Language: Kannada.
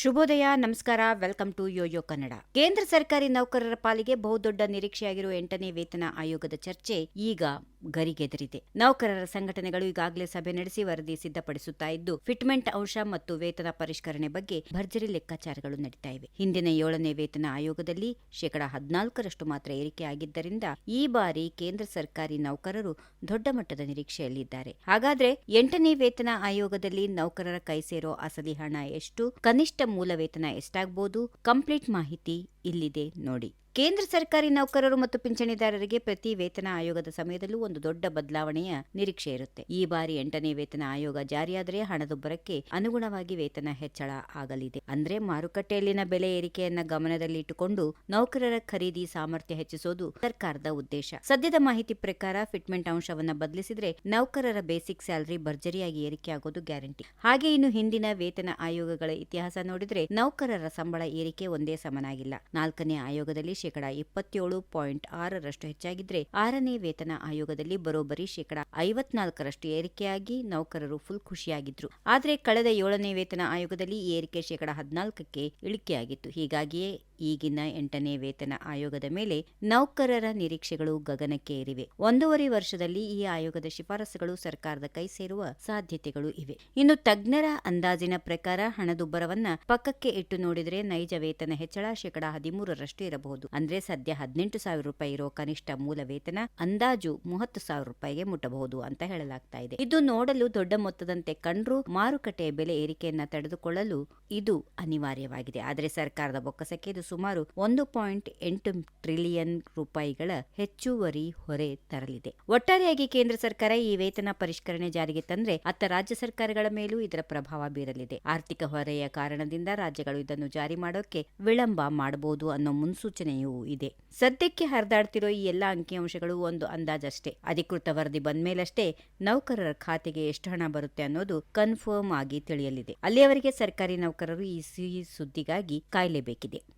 ಶುಭೋದಯ, ನಮಸ್ಕಾರ, ವೆಲ್ಕಮ್ ಟು ಯೋಯೋ ಕನ್ನಡ. ಕೇಂದ್ರ ಸರ್ಕಾರಿ ನೌಕರರ ಪಾಲಿಗೆ ಬಹುದೊಡ್ಡ ನಿರೀಕ್ಷೆಯಾಗಿರುವ ಎಂಟನೇ ವೇತನ ಆಯೋಗದ ಚರ್ಚೆ ಈಗ ಗರಿಗೆದರಿದೆ ನೌಕರರ ಸಂಘಟನೆಗಳು ಈಗಾಗಲೇ ಸಭೆ ನಡೆಸಿ ವರದಿ ಸಿದ್ಧಪಡಿಸುತ್ತಾ ಇದ್ದು, ಫಿಟ್ಮೆಂಟ್ ಅಂಶ ಮತ್ತು ವೇತನ ಪರಿಷ್ಕರಣೆ ಬಗ್ಗೆ ಭರ್ಜರಿ ಲೆಕ್ಕಾಚಾರಗಳು ನಡೀತಾ ಇವೆ. ಹಿಂದಿನ ಏಳನೇ ವೇತನ ಆಯೋಗದಲ್ಲಿ ಶೇಕಡಾ ಹದಿನಾಲ್ಕರಷ್ಟು ಮಾತ್ರ ಏರಿಕೆಯಾಗಿದ್ದರಿಂದ ಈ ಬಾರಿ ಕೇಂದ್ರ ಸರ್ಕಾರಿ ನೌಕರರು ದೊಡ್ಡ ಮಟ್ಟದ ನಿರೀಕ್ಷೆಯಲ್ಲಿದ್ದಾರೆ. ಹಾಗಾದ್ರೆ ಎಂಟನೇ ವೇತನ ಆಯೋಗದಲ್ಲಿ ನೌಕರರ ಕೈ ಸೇರೋ ಅಸಲಿ ಹಣ ಎಷ್ಟು? ಕನಿಷ್ಠ ಮೂಲ ವೇತನ ಎಷ್ಟಾಗಬಹುದು ಕಂಪ್ಲೀಟ್ ಮಾಹಿತಿ ಇಲ್ಲಿದೆ ನೋಡಿ. ಕೇಂದ್ರ ಸರ್ಕಾರಿ ನೌಕರರು ಮತ್ತು ಪಿಂಚಣಿದಾರರಿಗೆ ಪ್ರತಿ ವೇತನ ಆಯೋಗದ ಸಮಯದಲ್ಲೂ ಒಂದು ದೊಡ್ಡ ಬದಲಾವಣೆಯ ನಿರೀಕ್ಷೆ ಇರುತ್ತೆ. ಈ ಬಾರಿ ಎಂಟನೇ ವೇತನ ಆಯೋಗ ಜಾರಿಯಾದರೆ ಹಣದುಬ್ಬರಕ್ಕೆ ಅನುಗುಣವಾಗಿ ವೇತನ ಹೆಚ್ಚಳ ಆಗಲಿದೆ. ಅಂದ್ರೆ ಮಾರುಕಟ್ಟೆಯಲ್ಲಿನ ಬೆಲೆ ಏರಿಕೆಯನ್ನ ಗಮನದಲ್ಲಿಟ್ಟುಕೊಂಡು ನೌಕರರ ಖರೀದಿ ಸಾಮರ್ಥ್ಯ ಹೆಚ್ಚಿಸೋದು ಸರ್ಕಾರದ ಉದ್ದೇಶ. ಸದ್ಯದ ಮಾಹಿತಿ ಪ್ರಕಾರ ಫಿಟ್ಮೆಂಟ್ ಅಂಶವನ್ನ ಬದಲಿಸಿದ್ರೆ ನೌಕರರ ಬೇಸಿಕ್ ಸ್ಯಾಲರಿ ಭರ್ಜರಿಯಾಗಿ ಏರಿಕೆಯಾಗೋದು ಗ್ಯಾರಂಟಿ. ಹಾಗೆ ಇನ್ನು ಹಿಂದಿನ ವೇತನ ಆಯೋಗಗಳ ಇತಿಹಾಸ ನೋಡಿದ್ರೆ ನೌಕರರ ಸಂಬಳ ಏರಿಕೆ ಒಂದೇ ಸಮನಾಗಿಲ್ಲ. ನಾಲ್ಕನೇ ಆಯೋಗದಲ್ಲಿ ಶೇಕಡಾ ಇಪ್ಪತ್ತೇಳು ಪಾಯಿಂಟ್ ಆರರಷ್ಟು ಹೆಚ್ಚಾಗಿದ್ರೆ ಆರನೇ ವೇತನ ಆಯೋಗದಲ್ಲಿ ಬರೋಬ್ಬರಿ ಶೇಕಡಾ ಐವತ್ನಾಲ್ಕರಷ್ಟು ಏರಿಕೆಯಾಗಿ ನೌಕರರು ಫುಲ್ ಖುಷಿಯಾಗಿದ್ರು. ಆದರೆ ಕಳೆದ ಏಳನೇ ವೇತನ ಆಯೋಗದಲ್ಲಿ ಏರಿಕೆ ಶೇಕಡಾ ಹದಿನಾಲ್ಕಕ್ಕೆ ಇಳಿಕೆಯಾಗಿತ್ತು. ಹೀಗಾಗಿಯೇ ಈಗಿನ ಎಂಟನೇ ವೇತನ ಆಯೋಗದ ಮೇಲೆ ನೌಕರರ ನಿರೀಕ್ಷೆಗಳು ಗಗನಕ್ಕೆ ಏರಿವೆ ಒಂದೂವರೆ ವರ್ಷದಲ್ಲಿ ಈ ಆಯೋಗದ ಶಿಫಾರಸುಗಳು ಸರ್ಕಾರದ ಕೈ ಸೇರುವ ಸಾಧ್ಯತೆಗಳು ಇವೆ. ಇನ್ನು ತಜ್ಞರ ಅಂದಾಜಿನ ಪ್ರಕಾರ ಹಣದುಬ್ಬರವನ್ನ ಪಕ್ಕಕ್ಕೆ ಇಟ್ಟು ನೋಡಿದರೆ ನೈಜ ವೇತನ ಹೆಚ್ಚಳ ಶೇಕಡಾ ಹದಿಮೂರರಷ್ಟು ಇರಬಹುದು. ಅಂದ್ರೆ ಸದ್ಯ ಹದಿನೆಂಟು ಸಾವಿರ ರೂಪಾಯಿ ಇರೋ ಕನಿಷ್ಠ ಮೂಲ ವೇತನ ಅಂದಾಜು ಮೂವತ್ತು ಸಾವಿರ ರೂಪಾಯಿಗೆ ಮುಟ್ಟಬಹುದು ಅಂತ ಹೇಳಲಾಗ್ತಾ ಇದೆ. ಇದು ನೋಡಲು ದೊಡ್ಡ ಮೊತ್ತದಂತೆ ಕಂಡ್ರೂ ಮಾರುಕಟ್ಟೆಯ ಬೆಲೆ ಏರಿಕೆಯನ್ನ ತಡೆದುಕೊಳ್ಳಲು ಇದು ಅನಿವಾರ್ಯವಾಗಿದೆ. ಆದರೆ ಸರ್ಕಾರದ ಬೊಕ್ಕಸಕ್ಕೆ ಇದು ಸುಮಾರು ಒಂದು ಪಾಯಿಂಟ್ ಎಂಟು ಟ್ರಿಲಿಯನ್ ರೂಪಾಯಿಗಳ ಹೆಚ್ಚುವರಿ ಹೊರೆ ತರಲಿದೆ. ಒಟ್ಟಾರೆಯಾಗಿ ಕೇಂದ್ರ ಸರ್ಕಾರ ಈ ವೇತನ ಪರಿಷ್ಕರಣೆ ಜಾರಿಗೆ ತಂದ್ರೆ ಅತ್ತ ರಾಜ್ಯ ಸರ್ಕಾರಗಳ ಮೇಲೂ ಇದರ ಪ್ರಭಾವ ಬೀರಲಿದೆ. ಆರ್ಥಿಕ ಹೊರೆಯ ಕಾರಣದಿಂದ ರಾಜ್ಯಗಳು ಇದನ್ನು ಜಾರಿ ಮಾಡೋಕೆ ವಿಳಂಬ ಮಾಡಬಹುದು ಅನ್ನೋ ಮುನ್ಸೂಚನೆಯೂ ಇದೆ. ಸದ್ಯಕ್ಕೆ ಹರಿದಾಡ್ತಿರೋ ಈ ಎಲ್ಲ ಅಂಕಿಅಂಶಗಳು ಒಂದು ಅಂದಾಜಷ್ಟೇ. ಅಧಿಕೃತ ವರದಿ ಬಂದ್ಮೇಲಷ್ಟೇ ನೌಕರರ ಖಾತೆಗೆ ಎಷ್ಟು ಹಣ ಬರುತ್ತೆ ಅನ್ನೋದು ಕನ್ಫರ್ಮ್ ಆಗಿ ತಿಳಿಯಲಿದೆ. ಅಲ್ಲಿಯವರೆಗೆ ಸರ್ಕಾರಿ ನೌಕರರು ಈ ಸಿಹಿ ಸುದ್ದಿಗಾಗಿ ಕಾಯಲೇಬೇಕಿದೆ.